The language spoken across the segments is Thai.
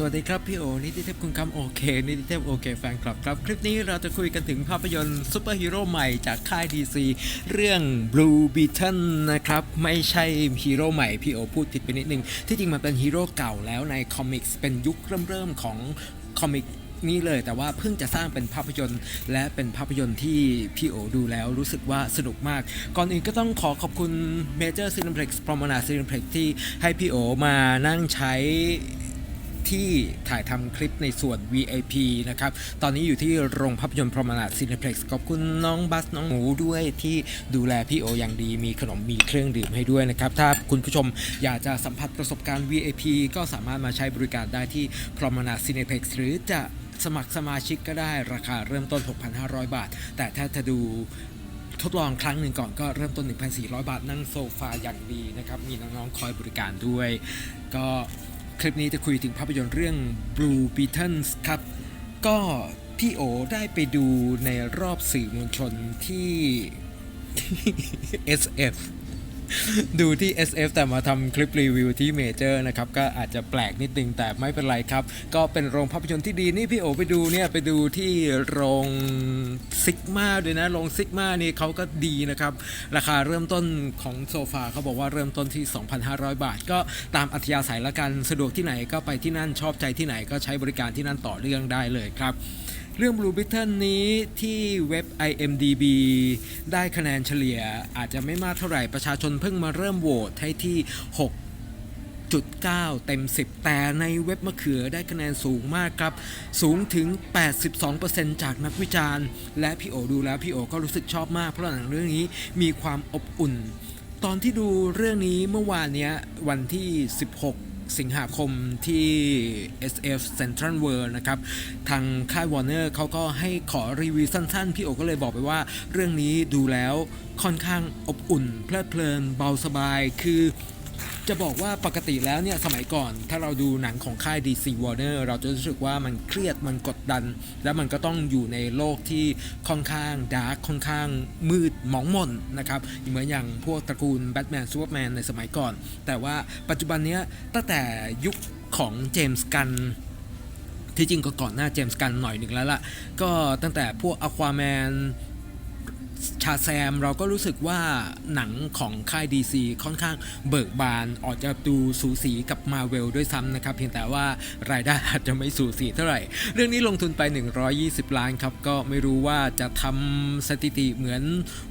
สวัสดีครับพี่โอนิติเทพคุณคำโอเคนิติเทพโอเคแฟนคลับครับ คลิปนี้เราจะคุยกันถึงภาพยนตร์ซูเปอร์ฮีโร่ใหม่จากค่าย DC เรื่อง Blue Beetle นะครับ ไม่ใช่ฮีโร่ใหม่ พี่โอพูดผิดไปนิดนึง ที่จริงมันเป็นฮีโร่เก่าแล้วในคอมิกส์เป็นยุคเริ่มๆของคอมิกนี่เลยแต่ว่าเพิ่งจะสร้างเป็นภาพยนตร์ และเป็นภาพยนตร์ที่พี่โอดูแล้วรู้สึกว่าสนุกมาก ก่อนอื่นก็ต้องขอขอบคุณ Major Cineplex Promenade Cineplex ที่ให้พี่โอมานั่งใช้ ที่ถ่ายทำคลิปในส่วน VIP นะครับ ตอนนี้อยู่ที่โรงภาพยนตร์พรหมนาซีเนเพล็กซ์ขอบคุณน้องบัสน้องหมูด้วยที่ดูแลพี่โออย่างดี มีขนมมีเครื่องดื่มให้ด้วยนะครับ ถ้าคุณผู้ชมอยากจะสัมผัสประสบการณ์ VIP ก็สามารถมาใช้บริการได้ที่พรหมนาซีเนเพล็กซ์หรือจะสมัครสมาชิกก็ได้ราคาเริ่มต้น 6,500 บาท แต่ถ้าจะดูทดลองครั้งหนึ่งก่อนก็เริ่มต้น 1,400 บาทนั่งโซฟาอย่างดีนะครับ มีน้องๆคอยบริการด้วย ก็ คลิปนี้จะคุยถึงภาพยนตร์เรื่อง Blue Beetles ครับ ก็พี่โอได้ไปดูในรอบสื่อมวลชนที่ SF ดูที่ SF แต่มาทำคลิปรีวิวที่เมเจอร์นะครับ ก็อาจจะแปลกนิดนึงแต่ไม่เป็นไรครับ ก็เป็นโรงภาพยนตร์ที่ดีนี่พี่โอไปดูเนี่ย ไปดูที่โรงซิกมาด้วยนะ โรงซิกมานี่เขาก็ดีนะครับ ราคาเริ่มต้นของโซฟาเขาบอกว่าเริ่มต้นที่ 2,500 บาท ก็ตามอัธยาศัยละกันสะดวกที่ไหนก็ไปที่นั่นชอบใจที่ไหนก็ใช้บริการที่นั่นต่อเรื่องได้เลยครับ เรื่อง Blue Beetle นี้ที่เว็บ IMDB ได้คะแนนเฉลี่ยอาจจะไม่มากเท่าไหร่ประชาชนเพิ่งมาเริ่มโหวตให้ที่ 6.9 เต็ม 10 แต่ในเว็บมะเขือได้คะแนนสูงมากครับ สูงถึง 82%จากนักวิจารณ์ และพี่โอดูแล้วพี่โอก็รู้สึกชอบมากเพราะหนังเรื่องนี้มีความอบอุ่น ตอนที่ดูเรื่องนี้เมื่อวานเนี้ยวันที่ 16 สิงหาคมที่ SF Central World นะครับ ทางค่ายวอร์เนอร์เขาก็ให้ขอรีวิวสั้นๆ พี่โอก็เลยบอกไปว่า เรื่องนี้ดูแล้วค่อนข้างอบอุ่น เพลิดเพลินเบาสบายคือ จะบอกว่าปกติแล้วเนี่ยสมัยก่อน ถ้าเราดูหนังของค่าย DC Warner เราจะรู้สึกว่ามันเครียดมันกดดัน แล้วมันก็ต้องอยู่ในโลกที่ค่อนข้างดาร์กค่อนข้างมืดหมองมนนะครับเหมือนอย่างพวกตระกูลแบทแมนซูเปอร์แมนในสมัยก่อน แต่ว่าปัจจุบันเนี้ยตั้งแต่ยุคของเจมส์กันที่จริงก็ก่อนหน้าเจมส์กันหน่อยหนึ่งแล้วล่ะก็ตั้งแต่พวกอควาแมน ชาแซมเราก็รู้สึกว่าหนังของค่าย DC ค่อนข้างเบิกบานออกจะดูสูสีกับมาเวลด้วยซ้ำนะครับ เพียงแต่ว่ารายได้อาจจะไม่สูสีเท่าไหร่ เรื่องนี้ลงทุนไป 120 ล้านครับ ก็ไม่รู้ว่าจะทำสถิติเหมือน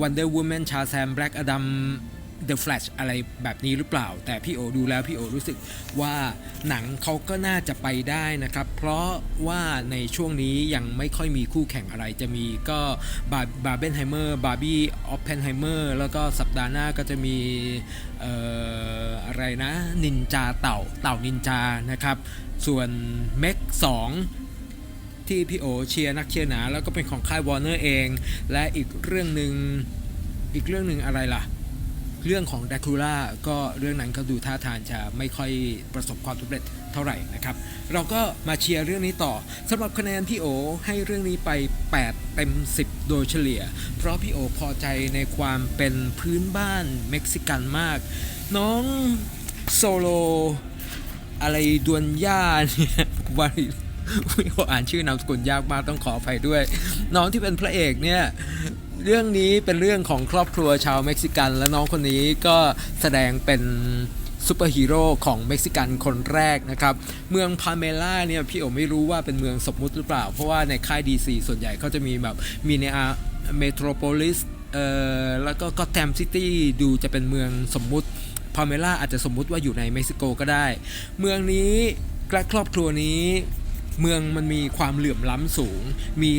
Wonder Woman ชาแซม Black Adam The Flash อะไรแบบนี้หรือเปล่า แต่พี่โอดูแล้วพี่โอรู้สึกว่าหนังเขาก็น่าจะไปได้นะครับ เพราะว่าในช่วงนี้ยังไม่ค่อยมีคู่แข่งอะไรจะมีก็บาบาเบนไฮเมอร์บาร์บี้ออฟเพนไฮเมอร์แล้วก็สัปดาห์หน้าก็จะมีอออะไรนะนินจาเต่าเต่านินจานะครับ ส่วนเม็ก2ที่พี่โอเชียร์นักเชียร์หนาแล้วก็เป็นของค่ายวอร์เนอร์เอง และอีกเรื่องหนึ่งอีกเรื่องหนึ่งอะไรล่ะ เรื่องของ d ดคูล่าก็เรื่องนั้นก็ดูท่าทางจะไม่ค่อยประสบความสำเร็จเท่าไหร่นะครับ เราก็มาเชียร์เรื่องนี้ต่อสำหรับคะแนนพี่โอให้เรื่องนี้ไป 8 เต็ม 10 โดยเฉลี่ย เพราะพี่โอพอใจในความเป็นพื้นบ้านเม็กซิกันมาก น้องโซโลอะไรดวนย่าเนี่ยวาริ ออ่านชื่อนามสกุลยากมากต้องขออภัยด้วย น้องที่เป็นพระเอกเนี่ยเรื่องนี้เป็นเรื่องของครอบครัวชาวเม็กซิกัน และน้องคนนี้ก็แสดงเป็นซูเปอร์ฮีโร่ของเม็กซิกันคนแรกนะครับ เมืองพาเมล่าเนี่ยพี่โอไม่รู้ว่าเป็นเมืองสมมุติหรือเปล่า เพราะว่าในค่าย DC ส่วนใหญ่เขาจะมีแบบมีในอาเมโทรโพลิสเอ่อแล้วก็ก็แตมซิตี้ดูจะเป็นเมืองสมมุติพาเมล่าอาจจะสมมุติว่าอยู่ในเม็กซิโกก็ได้ เมืองนี้และครอบครัวนี้ เมืองมันมีความเหลื่อมล้ำสูง มี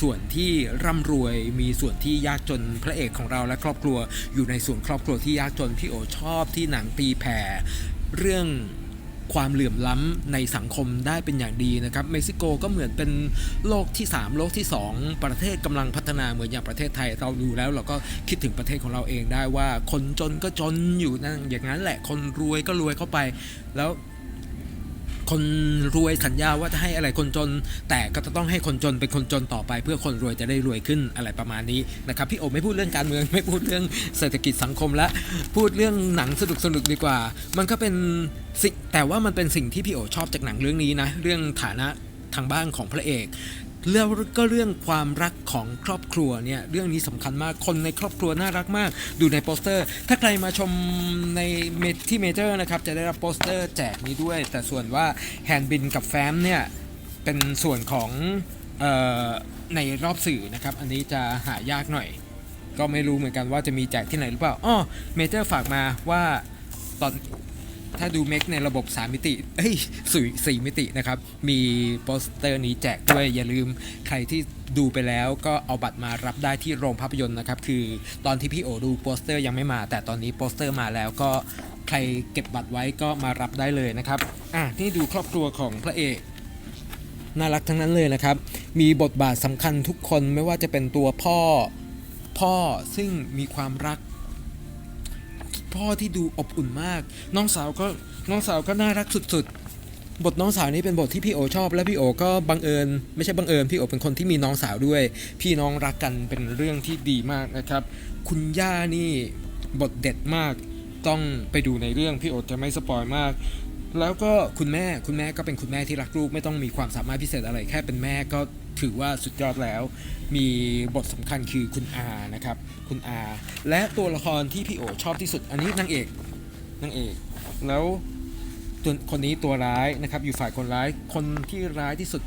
ส่วนที่ร่ำรวย มีส่วนที่ยากจนพระเอกของเราและครอบครัว อยู่ในส่วนครอบครัวที่ยากจนพี่โอชอบที่หนังตีแผ่เรื่องความเหลื่อมล้ำในสังคมได้เป็นอย่างดีนะครับเม็กซิโกก็เหมือนเป็นโลกที่ 3 โลกที่ 2 ประเทศกำลังพัฒนาเหมือนอย่างประเทศไทยเราดูแล้ว เราก็คิดถึงประเทศของเราเองได้ว่า คนจนก็จนอยู่นั่นอย่างนั้นแหละคนรวยก็รวยเข้าไป แล้ว คนรวยสัญญาว่าจะให้อะไรคนจน แต่ก็จะต้องให้คนจนเป็นคนจนต่อไป เพื่อคนรวยจะได้รวยขึ้นอะไรประมาณนี้นะครับพี่โอไม่พูดเรื่องการเมือง ไม่พูดเรื่องเศรษฐกิจสังคมและพูดเรื่องหนังสนุกสนุกๆดีกว่า มันก็เป็นสิ่งแต่ว่ามันเป็นสิ่งที่พี่โอชอบจากหนังเรื่องนี้นะเรื่องฐานะทางบ้านของพระเอก แล้วก็เรื่องความรักของครอบครัวเนี่ยเรื่องนี้สำคัญมากคนในครอบครัวน่ารักมาก ดูในโปสเตอร์ ถ้าใครมาชมในเมที่เมเจอร์นะครับจะได้รับโปสเตอร์แจกนี้ด้วย แต่ส่วนว่าแฮนด์บินกับแฟ้มเนี่ยเป็นส่วนของออในรอบสื่อนะครับ อันนี้จะหายากหน่อย ก็ไม่รู้เหมือนกันว่าจะมีแจกที่ไหนหรือเปล่าอ้อเมเจอร์ฝากมาว่าตอน ถ้าดูเมกในระบบ 3 มิติ เอ้ยสี่สี่มิตินะครับ มีโปสเตอร์นี้แจกด้วยอย่าลืมใครที่ดูไปแล้วก็เอาบัตรมารับได้ที่โรงภาพยนตร์นะครับ คือตอนที่พี่โอดูโปสเตอร์ยังไม่มา แต่ตอนนี้โปสเตอร์มาแล้วก็ใครเก็บบัตรไว้ก็มารับได้เลยนะครับ อะนี่ดูครอบครัวของพระเอกน่ารักทั้งนั้นเลยนะครับ มีบทบาทสำคัญทุกคนไม่ว่าจะเป็นตัวพ่อพ่อซึ่งมีความรัก พ่อที่ดูอบอุ่นมาก น้องสาวก็น้องสาวก็น่ารักสุดๆ บทน้องสาวนี้เป็นบทที่พี่โอชอบ และพี่โอก็บังเอิญ ไม่ใช่บังเอิญพี่โอเป็นคนที่มีน้องสาวด้วย พี่น้องรักกันเป็นเรื่องที่ดีมากนะครับ คุณย่านี่บทเด็ดมากต้องไปดูในเรื่องพี่โอจะไม่สปอยมาก แล้วก็คุณแม่คุณแม่ก็เป็นคุณแม่ที่รักลูกไม่ต้องมีความสามารถพิเศษอะไร แค่เป็นแม่ก็ถือว่าสุดยอดแล้ว มีบทสำคัญคือคุณอานะครับ คุณอา และตัวละครที่พี่โอชอบที่สุด อันนี้นางเอกนางเอก แล้วตัวคนนี้ตัวร้ายนะครับ อยู่ฝ่ายคนร้ายคนที่ร้ายที่สุด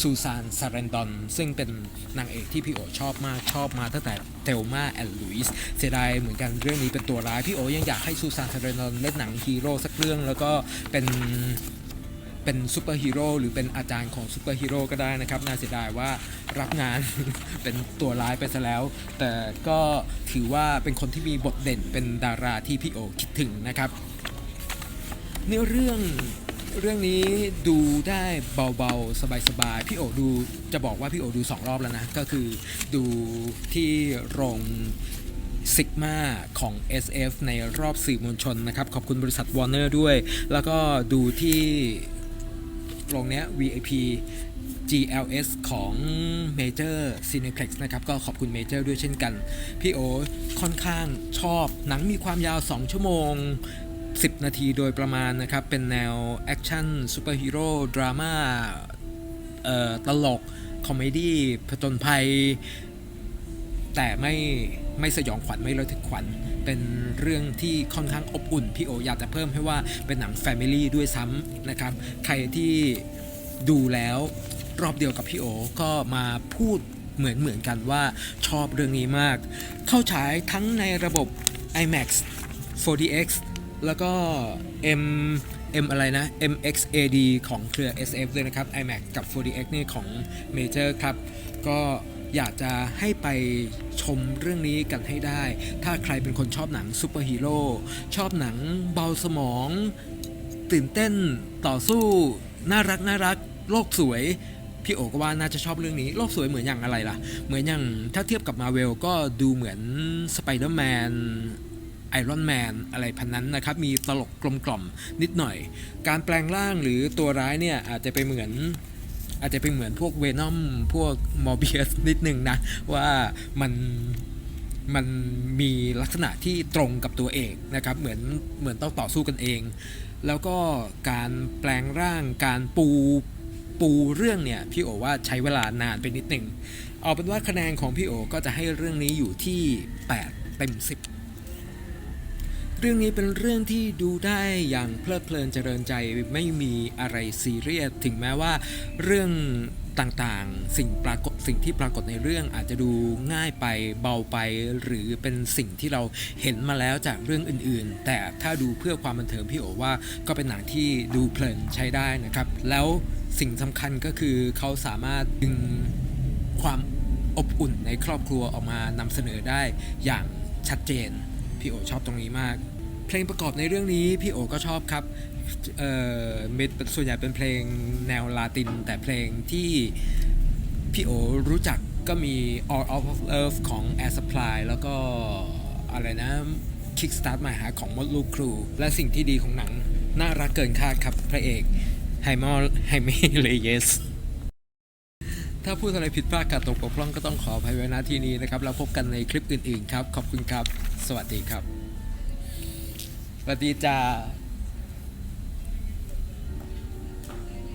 ซูซานซาเรนดอน ซึ่งเป็นนางเอกที่พี่โอชอบมากชอบมาตั้งแต่เทลมาแอนด์ลุยส์เสียดายเหมือนกันเรื่องนี้เป็นตัวร้าย พี่โอยังอยากให้ซูซานซาเรนดอนเล่นหนังฮีโร่สักเรื่องแล้วก็เป็นเป็นซูเปอร์ฮีโร่หรือเป็นอาจารย์ของซูเปอร์ฮีโร่ก็ได้นะครับ น่าเสียดายว่ารับงานเป็นตัวร้ายไปซะแล้ว แต่ก็ถือว่าเป็นคนที่มีบทเด่นเป็นดาราที่พี่โอคิดถึงนะครับ เนื้อเรื่อง เรื่องนี้ดูได้เบาๆ สบายๆ พี่โอดูจะบอกว่าพี่โอดู2รอบแล้วนะ ก็คือดูที่โรงซิกมาของ SF ในรอบสื่อมวลชนนะครับ ขอบคุณบริษัท Warner ด้วย แล้วก็ดูที่โรงเนี้ย VIP GLS ของ Major Cineplex นะครับ ก็ขอบคุณ Major ด้วยเช่นกัน พี่โอค่อนข้างชอบหนังมีความยาว 2 ชั่วโมง 10 นาทีโดยประมาณนะครับ เป็นแนวแอคชั่นซูเปอร์ฮีโร่ดราม่าตลก คอมเมดี้ผจญภัย แต่ไม่ไม่สยองขวัญไม่ระทึกขวัญ เป็นเรื่องที่ค่อนข้างอบอุ่น พี่โออยากจะเพิ่มให้ว่าเป็นหนังแฟมิลี่ด้วยซ้ำนะครับ ใครที่ดูแล้วรอบเดียวกับพี่โอก็มาพูดเหมือนเหมือนกันว่าชอบเรื่องนี้มาก เข้าฉายทั้งในระบบ IMAX 4DX แล้วก็ M M อะไรนะ MXAD ของเครือ SF เลยนะครับ IMAX กับ 4DX นี่ของ Major ครับ ก็อยากจะให้ไปชมเรื่องนี้กันให้ได้ ถ้าใครเป็นคนชอบหนังซูเปอร์ฮีโร่ชอบหนังเบาสมอง ตื่นเต้นต่อสู้น่ารักน่ารัก โลกสวย พี่โอก็ว่าน่าจะชอบเรื่องนี้ โลกสวยเหมือนอย่างอะไรล่ะ เหมือนอย่างถ้าเทียบกับมาเวลก็ดูเหมือนสไปเดอร์แมน ไอรอนแมนอะไรพันนั้นนะครับ มีตลกกลมกล่อมนิดหน่อย การแปลงร่างหรือตัวร้ายเนี่ยอาจจะไปเหมือนอาจจะเป็นเหมือนพวกเวนอมพวกมอร์เบียสนิดนึงนะ ว่ามันมันมีลักษณะที่ตรงกับตัวเอกนะครับ เหมือนเหมือนต้องต่อสู้กันเอง แล้วก็การแปลงร่างการปูปูเรื่องเนี่ยพี่โอว่าใช้เวลานานไปนิดหนึ่งเอาเป็นว่าคะแนนของพี่โอก็จะให้เรื่องนี้อยู่ที่ 8 เต็ม 10 เรื่องนี้เป็นเรื่องที่ดูได้อย่างเพลิดเพลินเจริญใจไม่มีอะไรซีเรียสถึงแม้ว่า เรื่องต่างๆ สิ่งปรากฏสิ่งที่ปรากฏในเรื่องอาจจะดูง่ายไปเบาไป หรือเป็นสิ่งที่เราเห็นมาแล้วจากเรื่องอื่นๆ แต่ถ้าดูเพื่อความบันเทิงพี่โอว่าก็เป็นหนังที่ดูเพลินใช้ได้นะครับ แล้วสิ่งสำคัญก็คือเขาสามารถดึงความอบอุ่นในครอบครัวออกมานำเสนอได้อย่างชัดเจน พี่โอชอบตรงนี้มาก เพลงประกอบในเรื่องนี้พี่โอก็ชอบครับเอ่อเม็ดส่วนใหญ่เป็นเพลงแนวลาติน แต่เพลงที่พี่โอรู้จักก็มี All Out of Love ของ Air Supply แล้วก็อะไรนะ Kickstart My Heart ของมดลูกครู และสิ่งที่ดีของหนัง น่ารักเกินคาดครับพระเอกไฮมอลไฮเมเลเยสถ้าพูดอะไรผิดพลาดขาดตกบกพร่องก็ต้องขออภัยไว้ณที่นี้นะครับแล้วพบกันในคลิปอื่นๆครับ ขอบคุณครับ สวัสดีครับ สวัสดีจ้า